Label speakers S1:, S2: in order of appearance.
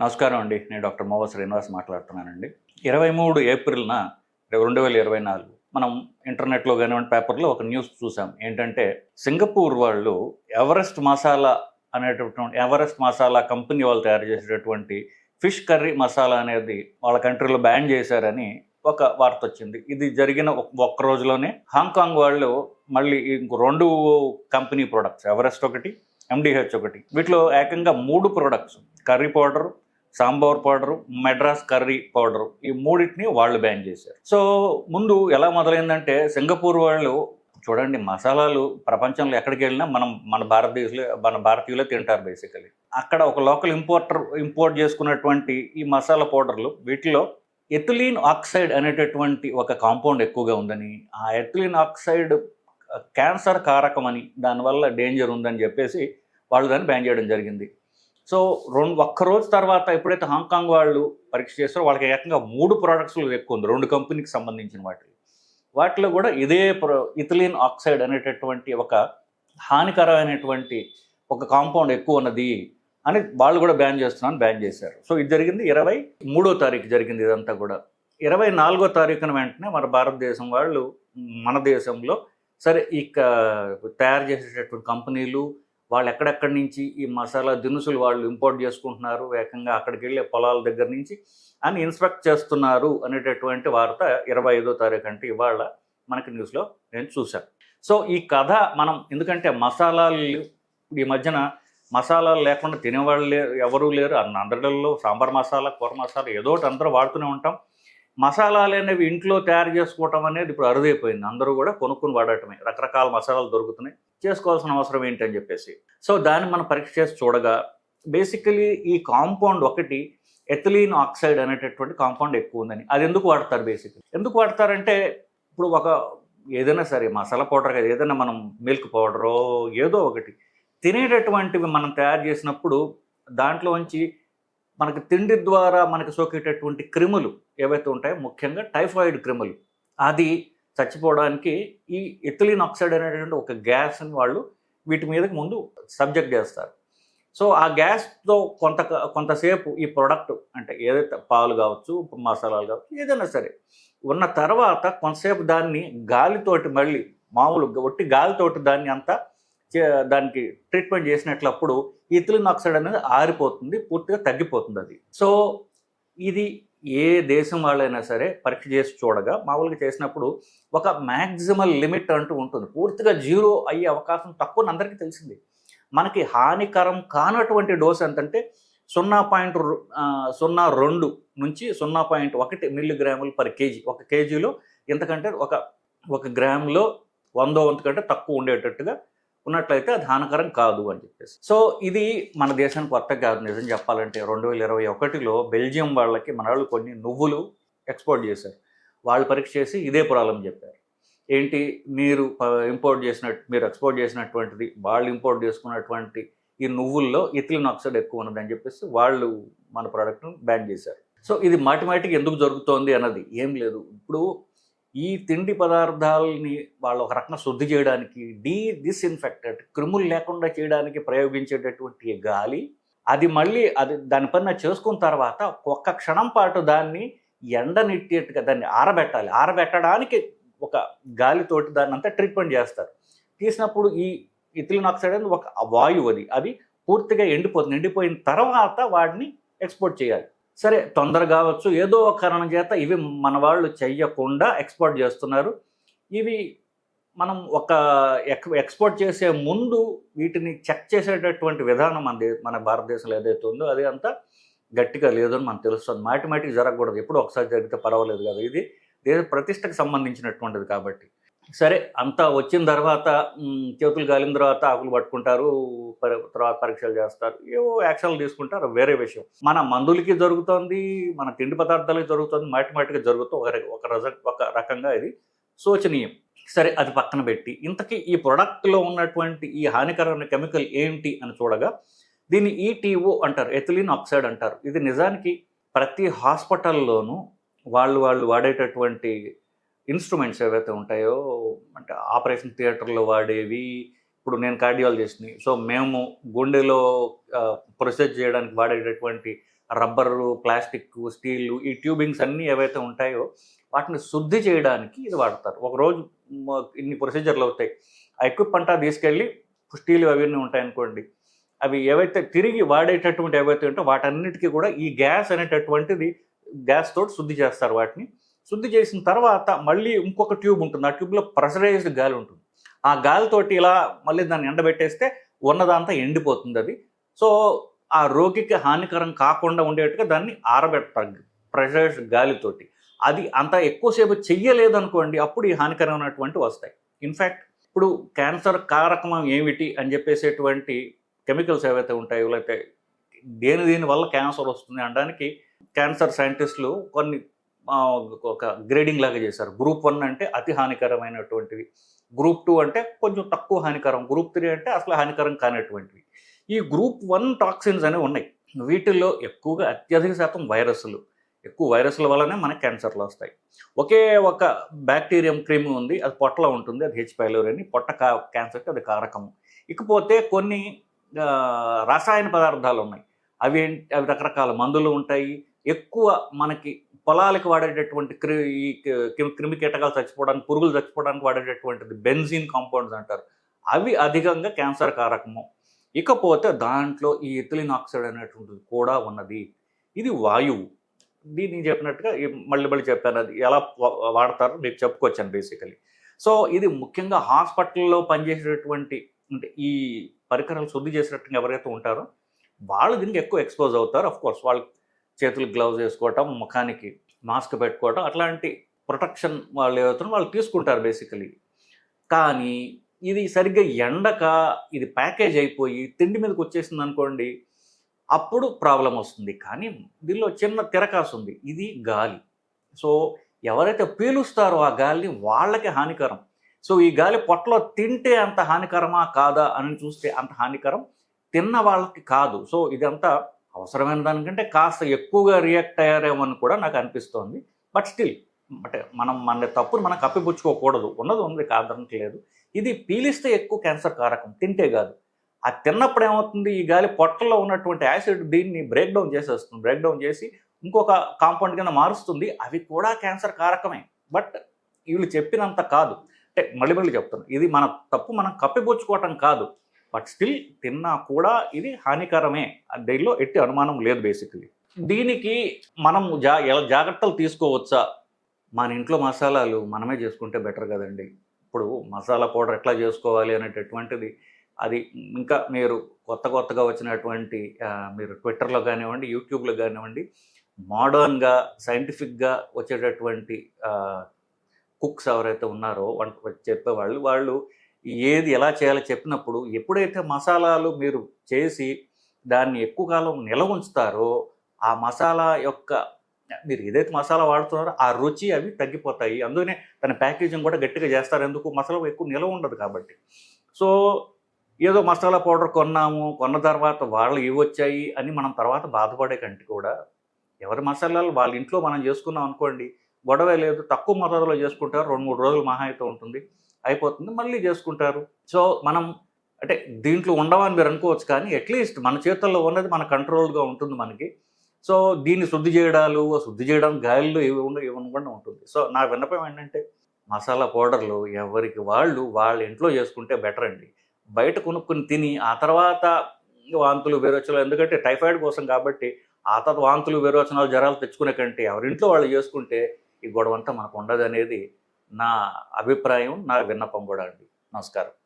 S1: నమస్కారం అండి. నేను డాక్టర్ మోవ శ్రీనివాస్ మాట్లాడుతున్నానండి. ఇరవై మూడు ఏప్రిల్న రెండు వేల ఇరవై నాలుగు మనం ఇంటర్నెట్లో కానివ్వండి పేపర్లో ఒక న్యూస్ చూసాం. ఏంటంటే సింగపూర్ వాళ్ళు ఎవరెస్ట్ మసాలా అనేటటువంటి ఎవరెస్ట్ మసాలా కంపెనీ వాళ్ళు తయారు చేసేటటువంటి ఫిష్ కర్రీ మసాలా అనేది వాళ్ళ కంట్రీలో బ్యాన్ చేశారని ఒక వార్త వచ్చింది. ఇది జరిగిన ఒక్క రోజులోనే హాంకాంగ్ వాళ్ళు మళ్ళీ ఇంకో రెండు కంపెనీ ప్రొడక్ట్స్ ఎవరెస్ట్ ఒకటి ఎండిహెచ్ ఒకటి వీటిలో ఏకంగా మూడు products curry powder sambar powder Madras curry powder ఈ మూడింటిని వాళ్ళు బ్యాన్ చేశారు. సో ముందు ఎలా మొదలైందంటే సింగపూర్ వాళ్ళు చూడండి మసాలాలు ప్రపంచంలో ఎక్కడికి వెళ్ళినా మనం మన భారతదేశంలో మన భారతీయులే తింటారు బేసికలీ అక్కడ ఒక లోకల్ ఇంపోర్టర్ ఇంపోర్ట్ చేసుకున్నటువంటి ఈ మసాలా పౌడర్లు వీటిలో ఎథిలీన్ ఆక్సైడ్ అనేటటువంటి ఒక కాంపౌండ్ ఎక్కువగా ఉందని ఆ ఎథిలీన్ ఆక్సైడ్ క్యాన్సర్ కారకమని దానివల్ల డేంజర్ ఉందని చెప్పేసి వాళ్ళు దాన్ని బ్యాన్ చేయడం జరిగింది. సో రెండు ఒక్క రోజు తర్వాత ఎప్పుడైతే హాంకాంగ్ వాళ్ళు పరీక్ష చేస్తారో వాళ్ళకి ఏకంగా మూడు ప్రోడక్ట్స్లో ఎక్కువ ఉంది. రెండు కంపెనీకి సంబంధించిన వాటిలో. వాటిలో కూడా ఇదే ప్రో ఇథిలిన్ ఆక్సైడ్ అనేటటువంటి ఒక హానికరమైనటువంటి ఒక కాంపౌండ్ ఎక్కువ ఉన్నది అని వాళ్ళు కూడా బ్యాన్ చేస్తున్నాను బ్యాన్ చేశారు. సో ఇది జరిగింది ఇరవై మూడో తారీఖు జరిగింది ఇదంతా కూడా. ఇరవై నాలుగో తారీఖున వెంటనే మన భారతదేశం వాళ్ళు మన దేశంలో సరే ఇక తయారు చేసేటటువంటి కంపెనీలు వాళ్ళు ఎక్కడెక్కడి నుంచి ఈ మసాలా దినుసులు వాళ్ళు ఇంపోర్ట్ చేసుకుంటున్నారు వేగంగా అక్కడికి వెళ్ళే పొలాల దగ్గర నుంచి అని ఇన్స్పెక్ట్ చేస్తున్నారు అనేటటువంటి వార్త ఇరవై ఐదో తారీఖు అంటే ఇవాళ మనకి న్యూస్లో నేను చూశాను. సో ఈ కథ మనం ఎందుకంటే మసాలాలు ఈ మధ్యన మసాలాలు లేకుండా తినేవాళ్ళు లేరు ఎవరూ లేరు. అన్న అందరిలో సాంబార్ మసాలా కూర మసాలా ఏదో ఒకటి అందరూ వాడుతూనే ఉంటాం. మసాలాలు అనేవి ఇంట్లో తయారు చేసుకోవటం అనేది ఇప్పుడు అరుదైపోయింది. అందరూ కూడా కొనుక్కుని వాడటమే. రకరకాల మసాలాలు దొరుకుతున్నాయి. చేసుకోవాల్సిన అవసరం ఏంటని చెప్పేసి. సో దాన్ని మనం పరీక్ష చేసి చూడగా బేసికలీ ఈ కాంపౌండ్ ఒకటి ఎథిలీన్ ఆక్సైడ్ అనేటటువంటి కాంపౌండ్ ఎక్కువ ఉందని. అది ఎందుకు వాడతారు బేసిక్లీ? ఎందుకు వాడతారంటే ఇప్పుడు ఒక ఏదైనా సరే మసాలా పౌడర్ కదా ఏదైనా మనం మిల్క్ పౌడరో ఏదో ఒకటి తినేటటువంటివి మనం తయారు చేసినప్పుడు దాంట్లోంచి మనకి తిండి ద్వారా మనకి సోకేటటువంటి క్రిములు ఏవైతే ఉంటాయో ముఖ్యంగా టైఫాయిడ్ క్రిములు అది చచ్చిపోవడానికి ఈ ఎథిలిన్ ఆక్సైడ్ అనేటువంటి ఒక గ్యాస్ని వాళ్ళు వీటి మీదకి ముందు సబ్జెక్ట్ చేస్తారు. సో ఆ గ్యాస్తో కొంత కొంతసేపు ఈ ప్రోడక్ట్ అంటే ఏదైతే పాలు కావచ్చు మసాలాలు కావచ్చు ఏదైనా సరే ఉన్న తర్వాత కొంతసేపు దాన్ని గాలితోటి మళ్ళీ మామూలు ఒట్టి గాలితోటి దాన్ని అంతా చే- దానికి ట్రీట్మెంట్ చేసినట్లప్పుడు ఇథిలిన్ ఆక్సైడ్ అనేది ఆరిపోతుంది పూర్తిగా తగ్గిపోతుంది అది. సో ఇది ఏ దేశం వాళ్ళైనా సరే పరీక్ష చేసి చూడగా మామూలుగా చేసినప్పుడు ఒక మ్యాక్సిమల్ లిమిట్ అంటూ ఉంటుంది. పూర్తిగా జీరో అయ్యే అవకాశం తక్కువ అందరికీ తెలిసింది. మనకి హానికరం కానటువంటి డోస్ ఎంతంటే సున్నా పాయింట్ సున్నా రెండు నుంచి సున్నా పాయింట్ ఒకటి మిల్లీగ్రాములు పర్ కేజీ. ఒక కేజీలో ఎంతకంటే ఒక ఒక గ్రాములో వందో వంతు కంటే తక్కువ ఉండేటట్టుగా ఉన్నట్లయితే అది హానికరం కాదు అని చెప్పేసి. సో ఇది మన దేశానికి కొత్త కాదు. నిజం చెప్పాలంటే రెండు వేల ఇరవై ఒకటిలో బెల్జియం వాళ్ళకి మన వాళ్ళు కొన్ని నువ్వులు ఎక్స్పోర్ట్ చేశారు. వాళ్ళు పరీక్ష చేసి ఇదే ప్రాబ్లం చెప్పారు. ఏంటి? మీరు ఇంపోర్ట్ చేసినట్టు మీరు ఎక్స్పోర్ట్ చేసినటువంటిది వాళ్ళు ఇంపోర్ట్ చేసుకున్నటువంటి ఈ నువ్వుల్లో ఇథిలిన్ ఆక్సైడ్ ఎక్కువ ఉన్నదని చెప్పేసి వాళ్ళు మన ప్రోడక్ట్ను బ్యాన్ చేశారు. సో ఇది మాటిమాటికి ఎందుకు జరుగుతోంది అన్నది ఏం లేదు. ఇప్పుడు ఈ తిండి పదార్థాలని వాళ్ళు ఒక రకంగా శుద్ధి చేయడానికి డీ డిస్ఇన్ఫెక్టెడ్ క్రిములు లేకుండా చేయడానికి ప్రయోగించేటటువంటి గాలి అది మళ్ళీ అది దానిపైన చేసుకున్న తర్వాత ఒక్క క్షణం పాటు దాన్ని ఎండనిట్టేట్టుగా దాన్ని ఆరబెట్టాలి. ఆరబెట్టడానికి ఒక గాలితోటి దాన్ని అంతా ట్రీట్మెంట్ చేస్తారు. తీసినప్పుడు ఈ ఇథిలిన్ ఆక్సైడ్ అనేది ఒక వాయువు అది. అది పూర్తిగా ఎండిపోతుంది. ఎండిపోయిన తర్వాత వాటిని ఎక్స్పోర్ట్ చేయాలి. సరే తొందర కావచ్చు. ఏదో ఒక కారణం చేత ఇవి మన వాళ్ళు చెయ్యకుండా ఎక్స్పోర్ట్ చేస్తున్నారు. ఇవి మనం ఒక ఎక్స్పోర్ట్ చేసే ముందు వీటిని చెక్ చేసేటటువంటి విధానం మన మన భారతదేశంలో ఏదైతే ఉందో అది అంతా గట్టిగా లేదని మనకు తెలుస్తుంది. మాటిమాటికి జరగకూడదు. ఎప్పుడు ఒకసారి జరిగితే పర్వాలేదు కదా ఇది. దేశ ప్రతిష్టకు సంబంధించినటువంటిది కాబట్టి. సరే అంతా వచ్చిన తర్వాత చేతులు గాలిన తర్వాత ఆకులు పట్టుకుంటారు తర్వాత పరీక్షలు చేస్తారు. ఏవో యాక్షన్లు తీసుకుంటారు వేరే విషయం. మన మందులకి జరుగుతోంది మన తిండి పదార్థాలకి జరుగుతుంది మాటి మాటికి జరుగుతూ ఒక ఒక రజ ఒక రకంగా ఇది శోచనీయం. సరే అది పక్కన పెట్టి ఇంతకీ ఈ ప్రొడక్ట్లో ఉన్నటువంటి ఈ హానికరమైన కెమికల్ ఏంటి అని చూడగా దీన్ని ఈటీఓ అంటారు ఎథిలిన్ ఆక్సైడ్ అంటారు. ఇది నిజానికి ప్రతి హాస్పిటల్లోనూ వాళ్ళు వాళ్ళు వాడేటటువంటి ఇన్స్ట్రుమెంట్స్ ఏవైతే ఉంటాయో అంటే ఆపరేషన్ థియేటర్లో వాడేవి ఇప్పుడు నేను కార్డియాలజిస్ట్ని. సో మేము గుండెలో ప్రొసెస్ చేయడానికి వాడేటటువంటి రబ్బరు ప్లాస్టిక్ స్టీల్ ఈ ట్యూబింగ్స్ అన్నీ ఏవైతే ఉంటాయో వాటిని శుద్ధి చేయడానికి ఇది వాడతారు. ఒకరోజు ఇన్ని ప్రొసీజర్లు అవుతాయి. ఆ ఎక్విప్మెంట్ తీసుకెళ్ళి స్టీల్ అవన్నీ ఉంటాయనుకోండి అవి ఏవైతే తిరిగి వాడేటటువంటి ఏవైతే ఉంటాయో వాటన్నిటికీ కూడా ఈ గ్యాస్ అనేటటువంటిది గ్యాస్ తోటి శుద్ధి చేస్తారు వాటిని. శుద్ధి చేసిన తర్వాత మళ్ళీ ఇంకొక ట్యూబ్ ఉంటుంది. ఆ ట్యూబ్లో ప్రెషరైజ్డ్ గాలి ఉంటుంది. ఆ గాలితోటి ఇలా మళ్ళీ దాన్ని ఎండబెట్టేస్తే ఉన్నదంతా ఎండిపోతుంది అది. సో ఆ రోగికి హానికరం కాకుండా ఉండేట్టుగా దాన్ని ఆరబెడతారు ప్రెషరైజ్డ్ గాలితోటి. అది అంత ఎక్కువసేపు చెయ్యలేదు అనుకోండి అప్పుడు ఈ హానికరమైనటువంటి వస్తాయి. ఇన్ఫ్యాక్ట్ ఇప్పుడు క్యాన్సర్ కారకం ఏమిటి అని చెప్పేసేటువంటి కెమికల్స్ ఏవైతే ఉంటాయో లేకపోతే దేని దేని వల్ల క్యాన్సర్ వస్తుంది అనడానికి క్యాన్సర్ సైంటిస్టులు కొన్ని ఒక గ్రేడింగ్ లాగా చేశారు. గ్రూప్ వన్ అంటే అతి హానికరమైనటువంటివి. గ్రూప్ టూ అంటే కొంచెం తక్కువ హానికరం. గ్రూప్ త్రీ అంటే అసలు హానికరం కానటువంటివి. ఈ గ్రూప్ వన్ టాక్సిన్స్ అనేవి ఉన్నాయి. వీటిల్లో ఎక్కువగా అత్యధిక శాతం వైరస్లు. ఎక్కువ వైరస్ల వల్లనే మనకి క్యాన్సర్లు వస్తాయి. ఒకే ఒక బ్యాక్టీరియం క్రీమ్ ఉంది. అది పొట్టలో ఉంటుంది. అది హెచ్ పైలోరి అని. పొట్ట కా క్యాన్సర్కి అది కారకము. ఇకపోతే కొన్ని రసాయన పదార్థాలు ఉన్నాయి. అవి ఏంటి? అవి రకరకాల మందులు ఉంటాయి. ఎక్కువ మనకి పొలాలకు వాడేటటువంటి క్రి ఈ క్రిమి కీటకాలు చచ్చిపోవడానికి పురుగులు చచ్చిపోవడానికి వాడేటటువంటిది బెంజిన్ కాంపౌండ్స్ అంటారు. అవి అధికంగా క్యాన్సర్ కారకము. ఇకపోతే దాంట్లో ఈ ఎథిలిన్ ఆక్సైడ్ అనేటువంటిది కూడా ఉన్నది. ఇది వాయువు. దీన్ని చెప్పినట్టుగా మళ్ళీ మళ్ళీ చెప్పాను. అది ఎలా వా- వాడతారో మీకు చెప్పుకోవచ్చాను బేసికలీ. సో ఇది ముఖ్యంగా హాస్పిటల్లో పనిచేసేటటువంటి అంటే ఈ పరికరాలు శుద్ధి చేసేటట్టుగా ఎవరైతే ఉంటారో వాళ్ళు దీనికి ఎక్కువ ఎక్స్పోజ్ అవుతారు. అఫ్ కోర్స్ వాళ్ళు చేతులకు గ్లౌజ్ వేసుకోవటం ముఖానికి మాస్క్ పెట్టుకోవటం అట్లాంటి ప్రొటెక్షన్ వాళ్ళు ఏవైతే వాళ్ళు తీసుకుంటారు బేసికలీ కానీ ఇది సరిగ్గా ఎండక ఇది ప్యాకేజ్ అయిపోయి తిండి మీదకి వచ్చేసింది అనుకోండి అప్పుడు ప్రాబ్లం వస్తుంది. కానీ దీనిలో చిన్న తిరకాసు ఉంది. ఇది గాలి. సో ఎవరైతే పీలుస్తారో ఆ గాలిని వాళ్ళకి హానికరం. సో ఈ గాలి పొట్టలో తింటే అంత హానికరమా కాదా అని చూస్తే అంత హానికరం తిన్న వాళ్ళకి కాదు. సో ఇదంతా అవసరమైన దానికంటే కాస్త ఎక్కువగా రియాక్ట్ అయ్యారేమో అని కూడా నాకు అనిపిస్తోంది. బట్ స్టిల్ అంటే మనం మన తప్పును మనం కప్పిపుచ్చుకోకూడదు. ఉన్నది ఉంది కాదనట్లేదు ఇది పీలిస్తే ఎక్కువ క్యాన్సర్ కారకం. తింటే కాదు. ఆ తిన్నప్పుడు ఏమవుతుంది? ఈ గాలి పొట్టలో ఉన్నటువంటి యాసిడ్ దీన్ని బ్రేక్ డౌన్ చేసేస్తుంది. బ్రేక్ డౌన్ చేసి ఇంకొక కాంపౌండ్ కింద మారుస్తుంది. అవి కూడా క్యాన్సర్ కారకమే. బట్ వీళ్ళు చెప్పినంత కాదు. అంటే మళ్ళీ మళ్ళీ చెప్తాను ఇది మన తప్పు మనం కప్పిపుచ్చుకోవటం కాదు. బట్ స్టిల్ తిన్నా కూడా ఇది హానికరమే. దీనిలో ఎట్టి అనుమానం లేదు బేసికలీ దీనికి మనం జా ఎలా జాగ్రత్తలు తీసుకోవచ్చా? మన ఇంట్లో మసాలాలు మనమే చేసుకుంటే బెటర్ కదండి. ఇప్పుడు మసాలా పౌడర్ ఎట్లా చేసుకోవాలి అనేటటువంటిది అది ఇంకా మీరు కొత్త కొత్తగా వచ్చినటువంటి మీరు ట్విట్టర్లో కానివ్వండి యూట్యూబ్లో కానివ్వండి మోడర్న్గా సైంటిఫిక్గా వచ్చేటటువంటి కుక్స్ ఎవరైతే ఉన్నారో వంట చెప్పేవాళ్ళు వాళ్ళు ఏది ఎలా చేయాలో చెప్పినప్పుడు ఎప్పుడైతే మసాలాలు మీరు చేసి దాన్ని ఎక్కువ కాలం నిలవ ఉంచుతారో ఆ మసాలా యొక్క మీరు ఏదైతే మసాలా వాడుతున్నారో ఆ రుచి అవి తగ్గిపోతాయి. అందుకనే తన ప్యాకేజింగ్ కూడా గట్టిగా చేస్తారు. ఎందుకు? మసాలా ఎక్కువ నిలవ ఉండదు కాబట్టి. సో ఏదో మసాలా పౌడర్ కొన్నాము కొన్న తర్వాత వాళ్ళు ఇవి వచ్చాయి అని మనం తర్వాత బాధపడే కంటే కూడా ఎవరి మసాలాలు వాళ్ళ ఇంట్లో మనం చేసుకున్నాం అనుకోండి గొడవ లేదు. తక్కువ మసాలాలో చేసుకుంటారు రెండు మూడు రోజులు మహా అయితే ఉంటుంది. అయిపోతుంది మళ్ళీ చేసుకుంటారు. సో మనం అంటే దీంట్లో ఉండవని మీరు అనుకోవచ్చు కానీ అట్లీస్ట్ మన చేతుల్లో ఉన్నది మన కంట్రోల్గా ఉంటుంది మనకి. సో దీన్ని శుద్ధి చేయడాలు శుద్ధి చేయడం గాలిలో ఇవి ఉండ ఉంటుంది. సో నా విన్నపం ఏంటంటే మసాలా పౌడర్లు ఎవరికి వాళ్ళు వాళ్ళ ఇంట్లో చేసుకుంటే బెటర్ అండి. బయట కొనుక్కుని తిని ఆ తర్వాత వాంతులు విరోచనాలు ఎందుకంటే టైఫాయిడ్ కోసం కాబట్టి ఆ తర్వాత వాంతులు విరోచనాలు జ్వరాలు తెచ్చుకునే కంటే ఎవరింట్లో వాళ్ళు చేసుకుంటే ఈ గొడవ అంతా మనకు ఉండదు అనేది నా అభిప్రాయం నా విన్నపం కూడా అండి. నమస్కారం.